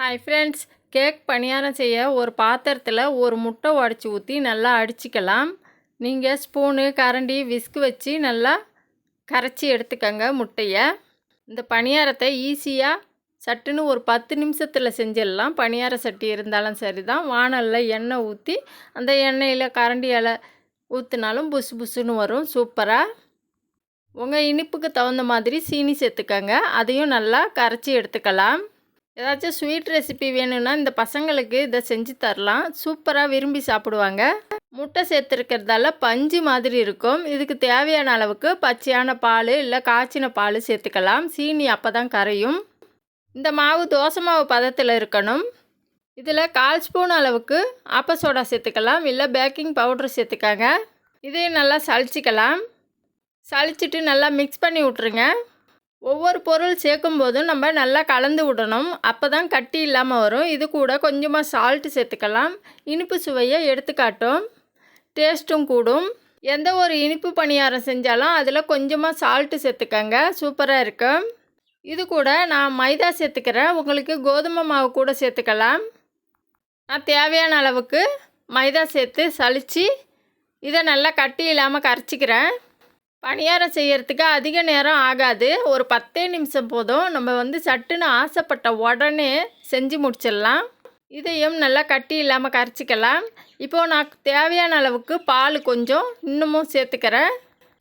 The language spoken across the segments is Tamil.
ஹாய் ஃப்ரெண்ட்ஸ் கேக் பணியாரம் செய்ய ஒரு பாத்திரத்தில் ஒரு முட்டை உடச்சி ஊற்றி நல்லா அடிச்சுக்கலாம். நீங்கள் ஸ்பூனு கரண்டி விஸ்க் வச்சு நல்லா கரைச்சி எடுத்துக்கங்க முட்டையை. இந்த பணியாரத்தை ஈஸியாக சட்டுன்னு ஒரு பத்து நிமிஷத்தில் செஞ்சிடலாம். பணியார சட்டி இருந்தாலும் சரி தான் வானலில் எண்ணெய் ஊற்றி அந்த எண்ணெயில் கரண்டியால் ஊற்றினாலும் புசு புசுன்னு வரும். சூப்பராக உங்கள் இனிப்புக்கு தகுந்த மாதிரி சீனி சேர்த்துக்கங்க. அதையும் நல்லா கரைச்சி எடுத்துக்கலாம். ஏதாச்சும் ஸ்வீட் ரெசிபி வேணும்னா இந்த பசங்களுக்கு இதை செஞ்சு தரலாம். சூப்பராக விரும்பி சாப்பிடுவாங்க. முட்டை சேர்த்துருக்கிறதால பஞ்சு மாதிரி இருக்கும். இதுக்கு தேவையான அளவுக்கு பச்சையான பால் இல்லை காய்ச்சின பால் சேர்த்துக்கலாம். சீனி அப்போ தான் கரையும். இந்த மாவு தோசை மாவு பதத்தில் இருக்கணும். இதில் கால் ஸ்பூன் அளவுக்கு ஆப்ப சோடா சேர்த்துக்கலாம். இல்லை பேக்கிங் பவுடர் சேர்த்துக்காங்க. இதையும் நல்லா சளிச்சிக்கலாம். சளிச்சிட்டு நல்லா மிக்ஸ் பண்ணி விட்ருங்க ஒவ்வொரு பொருள் சேர்க்கும் போதும் நம்ம நல்லா கலந்து விடணும். அப்போ தான் கட்டி இல்லாமல் வரும். இது கூட கொஞ்சமாக சால்ட்டு சேர்த்துக்கலாம். இனிப்பு சுவையை எடுத்துக்காட்டும். டேஸ்ட்டும் கூடும். எந்த ஒரு இனிப்பு பணியாரம் செஞ்சாலும் அதில் கொஞ்சமாக சால்ட்டு சேர்த்துக்கங்க. சூப்பராக இருக்கும் இது கூட நான் மைதா சேர்த்துக்கிறேன். உங்களுக்கு கோதுமை மாவு கூட சேர்த்துக்கலாம். நான் தேவையான அளவுக்கு மைதா சேர்த்து சலித்து இதை நல்லா கட்டி இல்லாமல் கரைச்சிக்கிறேன். பணியாரம் செய்கிறதுக்கு அதிக நேரம் ஆகாது. ஒரு பத்தே நிமிஷம் போதும். நம்ம வந்து சட்டுன்னு ஆசைப்பட்ட உடனே செஞ்சு முடிச்சிடலாம். இதையும் நல்லா கட்டி இல்லாமல் கரைச்சிக்கலாம். இப்போது நான் தேவையான அளவுக்கு பால் கொஞ்சம் இன்னமும் சேர்த்துக்கிறேன்.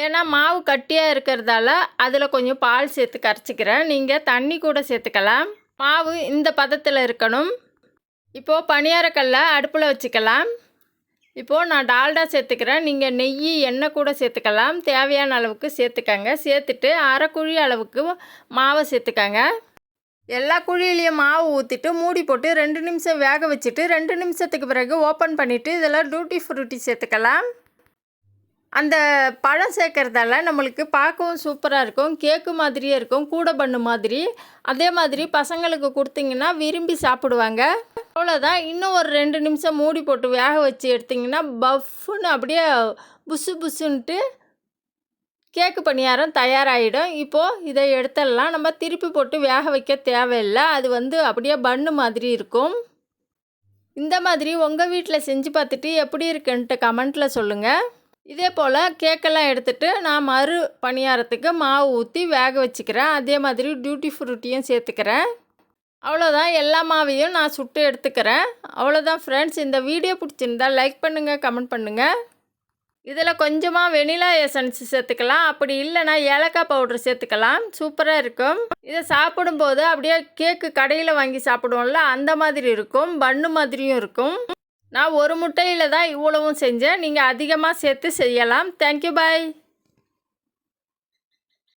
ஏன்னா மாவு கட்டியாக இருக்கிறதால அதில் கொஞ்சம் பால் சேர்த்து கரைச்சிக்கிறேன். நீங்கள் தண்ணி கூட சேர்த்துக்கலாம். மாவு இந்த பதத்தில் இருக்கணும். இப்போது பணியாரக்கல்லை அடுப்பில் வச்சுக்கலாம். இப்போது நான் டால்டா சேர்த்துக்கிறேன். நீங்கள் நெய் எண்ணெய் கூட சேர்த்துக்கலாம். தேவையான அளவுக்கு சேர்த்துக்கங்க. சேர்த்துட்டு அரை குழி அளவுக்கு மாவை சேர்த்துக்கங்க. எல்லா குழியிலையும் மாவு ஊற்றிட்டு மூடி போட்டு ரெண்டு நிமிஷம் வேக வச்சுட்டு ரெண்டு நிமிஷத்துக்கு பிறகு ஓப்பன் பண்ணிவிட்டு இதெல்லாம் டூட்டி ஃப்ரூட்டி சேர்த்துக்கலாம். அந்த பழம் சேர்க்குறதால நம்மளுக்கு பார்க்கவும் சூப்பராக இருக்கும் கேக்கு மாதிரியே இருக்கும் கூட பண்ணு மாதிரி. அதே மாதிரி பசங்களுக்கு கொடுத்தீங்கன்னா விரும்பி சாப்பிடுவாங்க. அவ்வளோதான் இன்னும் ஒரு ரெண்டு நிமிஷம் மூடி போட்டு வேக வச்சு எடுத்திங்கன்னா பஃப்னு அப்படியே புசு புசுன்ட்டு கேக்கு பணியாரம் தயாராகிடும் இப்போது இதை எடுத்துடலாம். நம்ம திருப்பி போட்டு வேக வைக்க தேவையில்லை. அது வந்து அப்படியே பன்னு மாதிரி இருக்கும். இந்த மாதிரி உங்கள் வீட்டில் செஞ்சு பார்த்துட்டு எப்படி இருக்குன்ட்டு கமெண்ட்டில் சொல்லுங்கள் இதே போல் கேக்கெல்லாம் எடுத்துகிட்டு நான் மறு பணியாரத்துக்கு மாவு ஊற்றி வேக வச்சுக்கிறேன். அதே மாதிரி டியூட்டி ஃப்ரூட்டியும் சேர்த்துக்கிறேன். அவ்வளோதான் எல்லா மாவையும் நான் சுட்டு எடுத்துக்கிறேன். அவ்வளோதான் ஃப்ரெண்ட்ஸ் இந்த வீடியோ பிடிச்சிருந்தா லைக் பண்ணுங்கள் கமெண்ட் பண்ணுங்கள் இதில் கொஞ்சமாக வெனிலா எசன்ஸ் சேர்த்துக்கலாம். அப்படி இல்லைன்னா ஏலக்காய் பவுடர் சேர்த்துக்கலாம். சூப்பராக இருக்கும். இதை சாப்பிடும்போது அப்படியே கேக்கு கடையில் வாங்கி சாப்பிடுவோம்ல அந்த மாதிரி இருக்கும். பன்னு மாதிரியும் இருக்கும். நான் ஒரு முட்டையில் தான் இவ்வளவும் செஞ்சேன். நீங்கள் அதிகமாக சேர்த்து செய்யலாம். Thank you bye